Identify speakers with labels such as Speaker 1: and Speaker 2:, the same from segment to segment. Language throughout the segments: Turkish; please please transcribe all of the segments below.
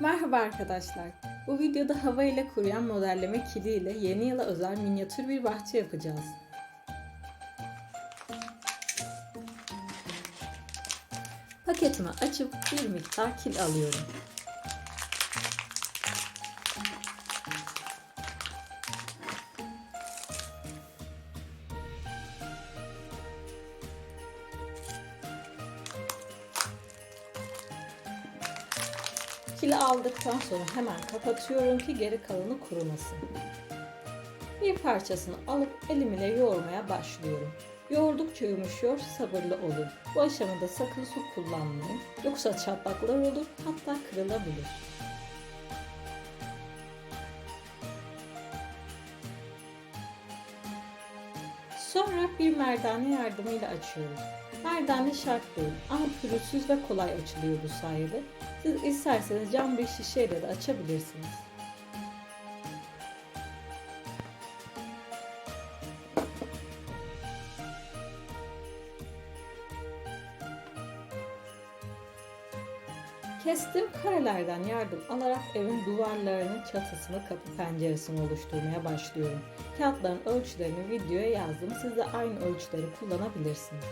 Speaker 1: Merhaba arkadaşlar. Bu videoda hava ile kuruyan modelleme kili ile yeni yıla özel minyatür bir bahçe yapacağız. Paketimi açıp bir miktar kil alıyorum. Kili aldıktan sonra hemen kapatıyorum ki geri kalanı kurumasın. Bir parçasını alıp elim ile yoğurmaya başlıyorum. Yoğurdukça yumuşuyor, sabırlı olun. Bu aşamada sakın su kullanmayın. Yoksa çatlaklar olur, hatta kırılabilir. Sonra bir merdane yardımıyla açıyoruz. Merdane şart değil ama pürüzsüz ve kolay açılıyor bu sayede. Siz isterseniz cam bir şişeyle de açabilirsiniz. Kestiğim karelerden yardım alarak evin duvarlarını, çatısını, kapı penceresini oluşturmaya başlıyorum. Kağıtların ölçülerini videoya yazdım. Siz de aynı ölçüleri kullanabilirsiniz.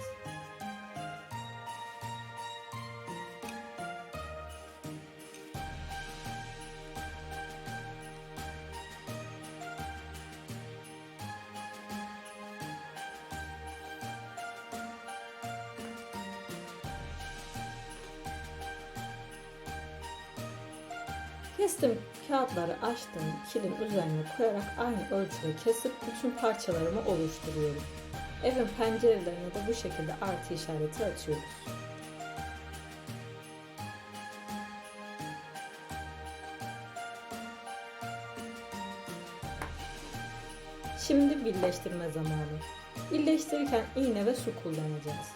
Speaker 1: Kağıtları açtım kilin üzerine koyarak aynı ölçüde kesip bütün parçalarımı oluşturuyorum. Evin pencerelerine de bu şekilde artı işareti atıyoruz. Şimdi birleştirme zamanı. Birleştirirken iğne ve su kullanacağız.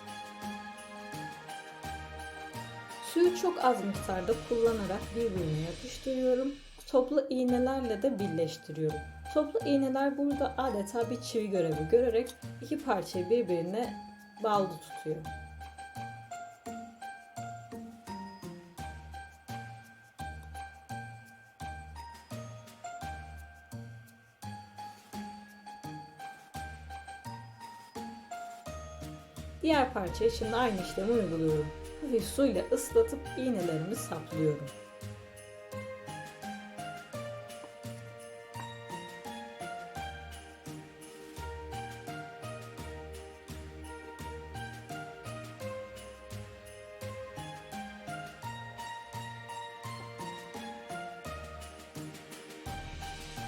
Speaker 1: Suyu çok az miktarda kullanarak birbirine yapıştırıyorum. Toplu iğnelerle de birleştiriyorum. Toplu iğneler burada adeta bir çivi görevi görerek iki parçayı birbirine bağlı tutuyor. Diğer parçaya şimdi aynı işlemi uyguluyorum. Hafif suyla ıslatıp iğnelerimi saplıyorum.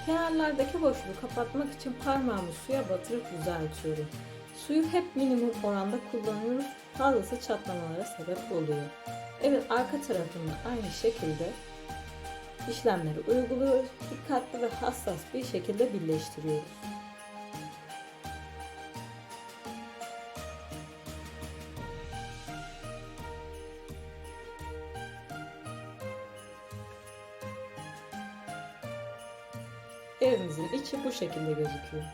Speaker 1: Kenarlardaki boşluğu kapatmak için parmağımı suya batırıp düzeltiyorum. Suyu hep minimum oranda kullanıyoruz. Fazlası çatlamalara sebep oluyor. Evet arka tarafında aynı şekilde işlemleri uyguluyoruz. Dikkatli ve hassas bir şekilde birleştiriyoruz. Şekilde gözüküyor.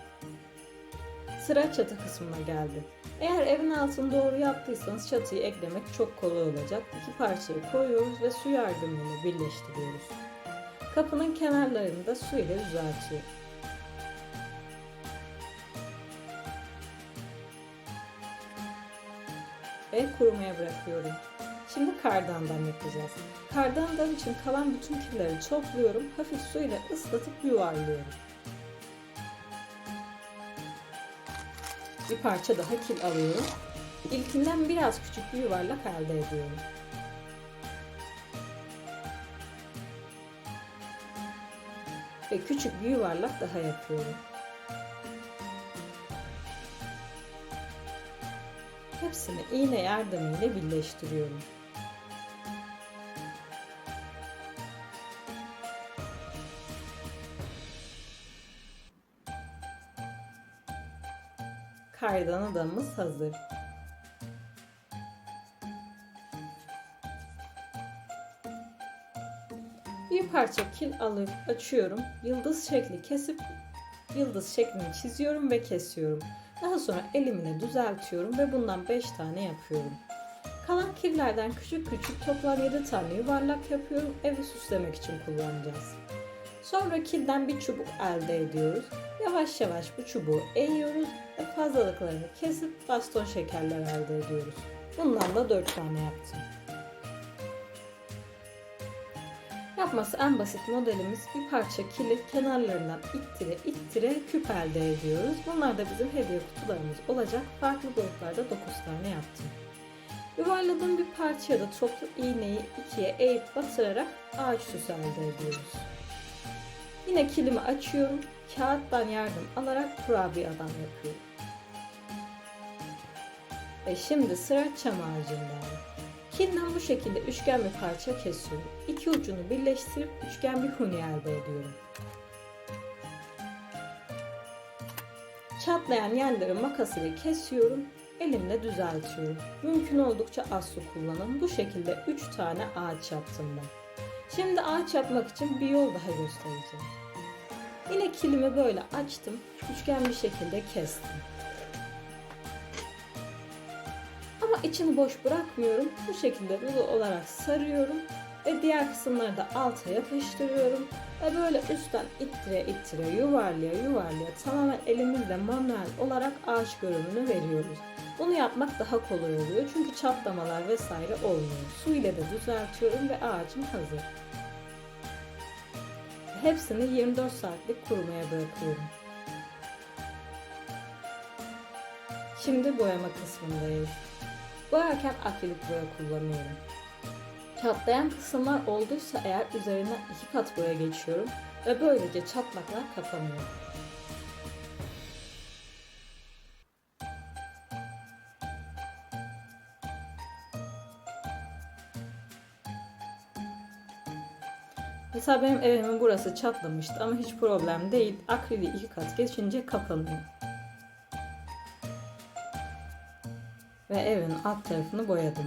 Speaker 1: Sıra çatı kısmına geldi. Eğer evin altını doğru yaptıysanız çatıyı eklemek çok kolay olacak. İki parçayı koyuyoruz ve su yardımıyla birleştiriyoruz. Kapının kenarlarını da su ile düzeltiyor. Ve kurumaya bırakıyorum. Şimdi kardandan yapacağız. Kardandan için kalan bütün kirleri topluyorum. Hafif su ile ıslatıp yuvarlıyorum. Bir parça daha kil alıyorum. İlkinden biraz küçük bir yuvarlak elde ediyorum. Ve küçük bir yuvarlak daha yapıyorum. Hepsini iğne yardımıyla birleştiriyorum. Kardan adamımız hazır. Bir parça kil alıp açıyorum. Yıldız şekli kesip yıldız şeklini çiziyorum ve kesiyorum. Daha sonra elimle düzeltiyorum ve bundan 5 tane yapıyorum. Kalan kirlerden küçük küçük toplam 7 tane yuvarlak yapıyorum. Evi süslemek için kullanacağız. Sonra kilden bir çubuk elde ediyoruz. Yavaş yavaş bu çubuğu eğiyoruz fazlalıklarını kesip baston şekerler elde ediyoruz. Bundan da 4 tane yaptım. Yapması en basit modelimiz bir parça kili kenarlarından ittire ittire küp elde ediyoruz. Bunlar da bizim hediye kutularımız olacak. Farklı boyutlarda 9 tane yaptım. Yuvarladığım bir parçaya da toplu iğneyi ikiye eğip batırarak ağaç süsü elde ediyoruz. Yine kilimi açıyorum. Kağıttan yardım alarak kurabiye adam yapıyorum. Ve şimdi sıra çam ağacında. Kilden bu şekilde üçgen bir parça kesiyorum. İki ucunu birleştirip üçgen bir huni elde ediyorum. Çatlayan yerleri makas ile kesiyorum. Elimle düzeltiyorum. Mümkün oldukça az su kullanın. Bu şekilde 3 tane ağaç yaptım ben. Şimdi ağaç yapmak için bir yol daha göstereceğim. Yine kilimi böyle açtım. Üçgen bir şekilde kestim. İçini boş bırakmıyorum. Bu şekilde rulo olarak sarıyorum ve diğer kısımları da alta yapıştırıyorum. Ve böyle üstten ittire ittire yuvarlaya yuvarlaya tamamen elimizle manuel olarak ağaç görünümünü veriyoruz. Bunu yapmak daha kolay oluyor çünkü çatlamalar vesaire olmuyor. Su ile de düzeltiyorum ve ağacım hazır. Hepsini 24 saatlik kurumaya bırakıyorum. Şimdi boyama kısmındayız. Boyarken akrilik boya kullanıyorum. Çatlayan kısımlar olduysa eğer üzerinden iki kat boya geçiyorum ve böylece çatlaklar kapanıyor. Mesela benim evimin burası çatlamıştı ama hiç problem değil. Akrili iki kat geçince kapanıyor. Ve evin alt tarafını boyadım.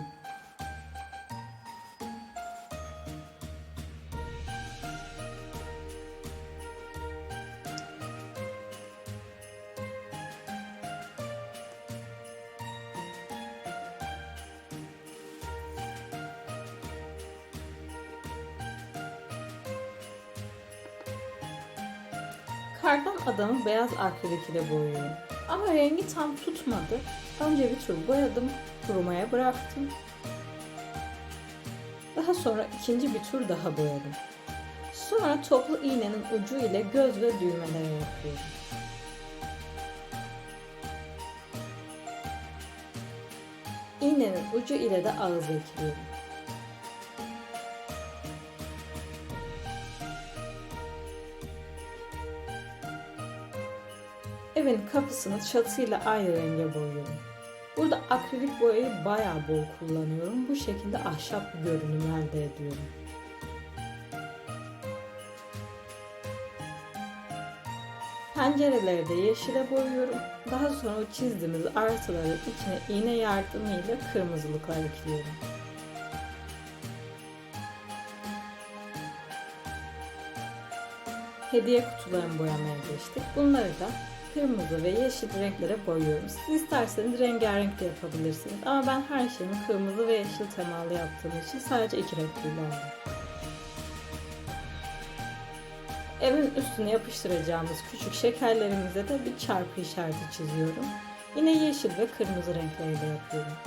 Speaker 1: Kardan adamı beyaz akrilik ile boyuyorum. Ama rengi tam tutmadı. Önce bir tur boyadım, kurumaya bıraktım. Daha sonra ikinci bir tur daha boyadım. Sonra toplu iğnenin ucu ile göz ve düğmeler yapıyorum. İğnenin ucu ile de ağız ekliyorum. Evin kapısını çatıyla aynı renge boyuyorum. Burada akrilik boyayı bayağı bol kullanıyorum. Bu şekilde ahşap bir görünüm elde ediyorum. Pencereleri de yeşile boyuyorum. Daha sonra o çizdiğimiz artıların içine iğne yardımıyla kırmızılıklar ekliyorum. Hediye kutularını boyamaya geçtik. Bunları da kırmızı ve yeşil renklere boyuyorum. Siz isterseniz rengarenk de yapabilirsiniz. Ama ben her şeyimi kırmızı ve yeşil temalı yaptığım için sadece iki renk kullandım. Evin üstüne yapıştıracağımız küçük şekerlerimize de bir çarpı işareti çiziyorum. Yine yeşil ve kırmızı renkleriyle yapıyorum.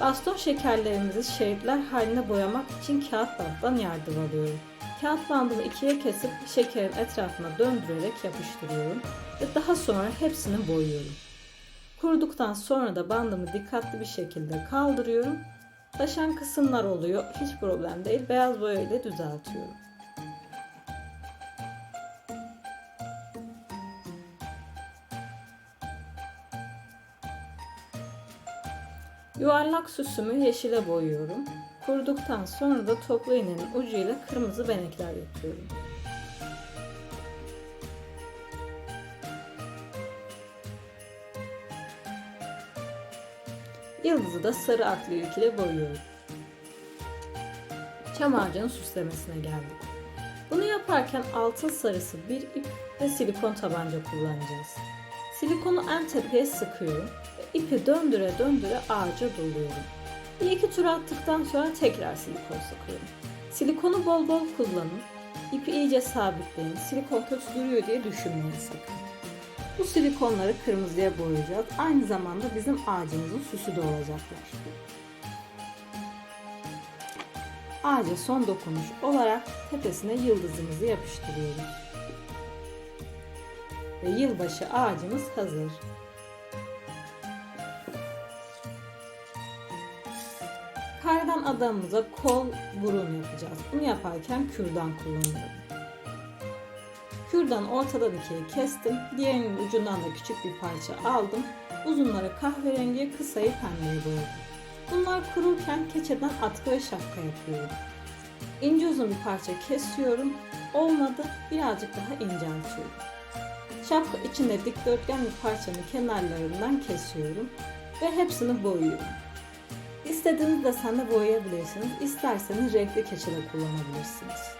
Speaker 1: Baston şekerlerimizi şeritler haline boyamak için kağıt banttan yardım alıyorum. Kağıt bandını ikiye kesip şekerin etrafına döndürerek yapıştırıyorum ve daha sonra hepsini boyuyorum. Kuruduktan sonra da bandımı dikkatli bir şekilde kaldırıyorum. Taşan kısımlar oluyor, hiç problem değil. Beyaz boya ile düzeltiyorum. Yuvarlak süsümü yeşile boyuyorum. Kuruduktan sonra da toplu iğnenin ucuyla kırmızı benekler yapıyorum. Yıldızı da sarı akrilik ile boyuyorum. Çam ağacının süslemesine geldik. Bunu yaparken altın sarısı bir ip ve silikon tabanca kullanacağız. Silikonu en tepeye sıkıyorum ve ipi döndüre döndüre ağaca doluyorum. Bir iki tur attıktan sonra tekrar silikon sıkıyorum. Silikonu bol bol kullanın. İpi iyice sabitleyin. Silikon kötü duruyor diye düşünmeyin sakın. Bu silikonları kırmızıya boyayacağız. Aynı zamanda bizim ağacımızın süsü de olacaklar. Ağaca son dokunuş olarak tepesine yıldızımızı yapıştırıyoruz. Ve yılbaşı ağacımız hazır. Kardan adamımıza kol, burun yapacağız. Bunu yaparken kürdan kullanıyorum. Kürdan ortadan ikiye kestim. Diğerinin ucundan da küçük bir parça aldım. Uzunları kahverengiye, kısayı pembeye boyadım. Bunlar kururken keçeden atkı ve şapka yapıyorum. İnce uzun bir parça kesiyorum. Olmadı birazcık daha inceltiyorum. Şapka içinde dikdörtgen bir parçanın kenarlarından kesiyorum ve hepsini boyuyorum. İstediğiniz desende boyayabilirsiniz. İsterseniz renkli keçe de kullanabilirsiniz.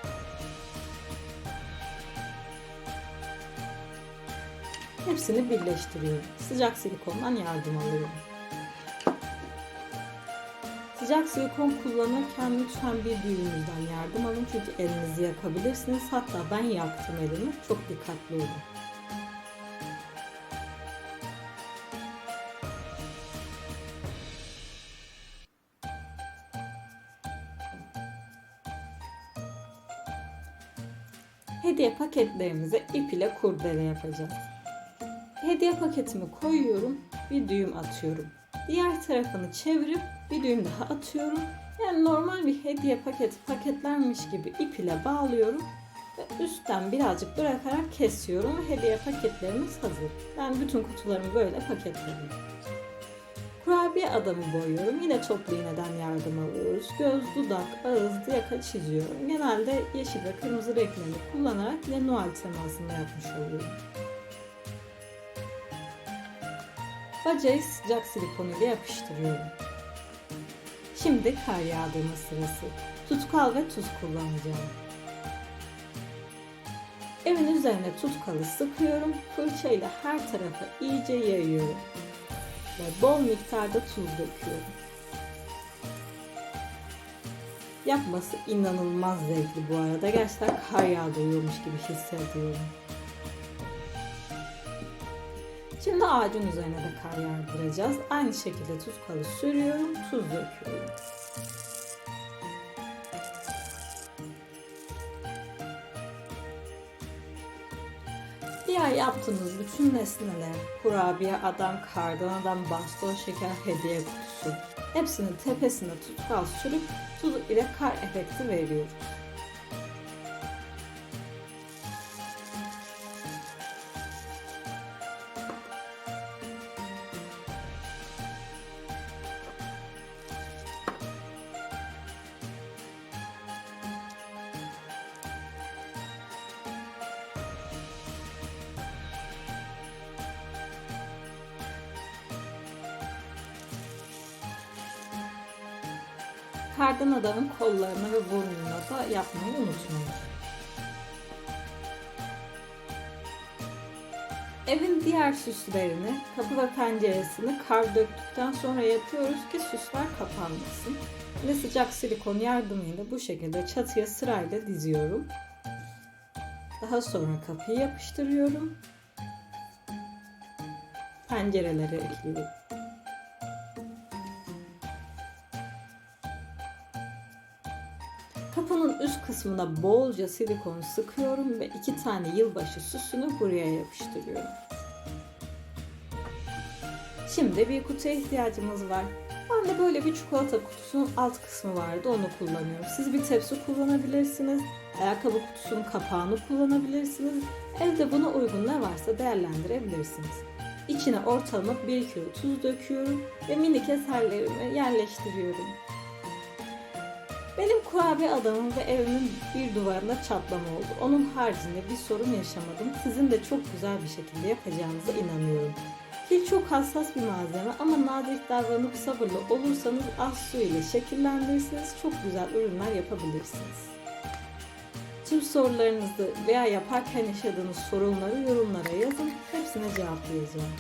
Speaker 1: Hepsini birleştiriyorum. Sıcak silikondan yardım alıyorum. Sıcak silikon kullanırken lütfen bir düğünüzden yardım alın çünkü elinizi yakabilirsiniz. Hatta ben yaktım elimi. Çok dikkatli olun. Paketlerimize ip ile kurdele yapacağız. Hediye paketimi koyuyorum, bir düğüm atıyorum. Diğer tarafını çevirip bir düğüm daha atıyorum. Yani normal bir hediye paketi paketlenmiş gibi ip ile bağlıyorum ve üstten birazcık bırakarak kesiyorum hediye paketlerimiz hazır. Ben bütün kutularımı böyle paketledim. Kurabiye adamı boyuyorum. Yine toplu iğneden yardım alıyoruz. Göz, dudak, ağız, yaka çiziyorum. Genelde yeşil ve kırmızı renklerini kullanarak yine Noel temasında yapmış oluyorum. Bacayı sıcak silikon ile yapıştırıyorum. Şimdi kar yağdırma sırası. Tutkal ve tuz kullanacağım. Evin üzerine tutkalı sıkıyorum. Fırçayla her tarafa iyice yayıyorum. Ve bol miktarda tuz döküyorum. Yapması inanılmaz zevkli bu arada. Gerçekten kar yağdırıyormuş gibi hissediyorum. Şimdi ağacın üzerine de kar yağdıracağız. Aynı şekilde tutkalı sürüyorum, tuz döküyorum. Diğer yaptığımız bütün nesneler, kurabiye adam, kardan adam, baston şeker, hediye kutusu. Hepsinin tepesine tutkal sürüp tuz ile kar efekti veriyoruz. Kardan adamın kollarına ve burnuna da yapmayı unutmayın. Evin diğer süslerini, kapı ve penceresini kar döktükten sonra yapıyoruz ki süsler kapanmasın. Ve sıcak silikon yardımıyla bu şekilde çatıya sırayla diziyorum. Daha sonra kapıyı yapıştırıyorum. Pencerelere ekliyorum. Kısmına bolca silikon sıkıyorum ve iki tane yılbaşı süsünü buraya yapıştırıyorum. Şimdi bir kutuya ihtiyacımız var. Ben de böyle bir çikolata kutusunun alt kısmı vardı onu kullanıyorum. Siz bir tepsi kullanabilirsiniz. Ayakkabı kutusunun kapağını kullanabilirsiniz. Evde buna uygun ne varsa değerlendirebilirsiniz. İçine ortalama 1 kilo tuz döküyorum ve minik eserlerimi yerleştiriyorum. Benim kurabiye adamım ve evimin bir duvarında çatlama oldu. Onun haricinde bir sorun yaşamadım. Sizin de çok güzel bir şekilde yapacağınıza inanıyorum. Kil çok hassas bir malzeme ama nazik davranıp sabırlı olursanız az su ile şekillendirirseniz çok güzel ürünler yapabilirsiniz. Tüm sorularınızı veya yaparken yaşadığınız sorunları yorumlara yazın. Hepsine cevaplayacağım.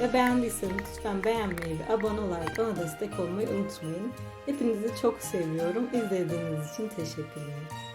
Speaker 1: Ve beğendiyseniz lütfen beğenmeyi ve abone olarak bana destek olmayı unutmayın. Hepinizi çok seviyorum. İzlediğiniz için teşekkürler.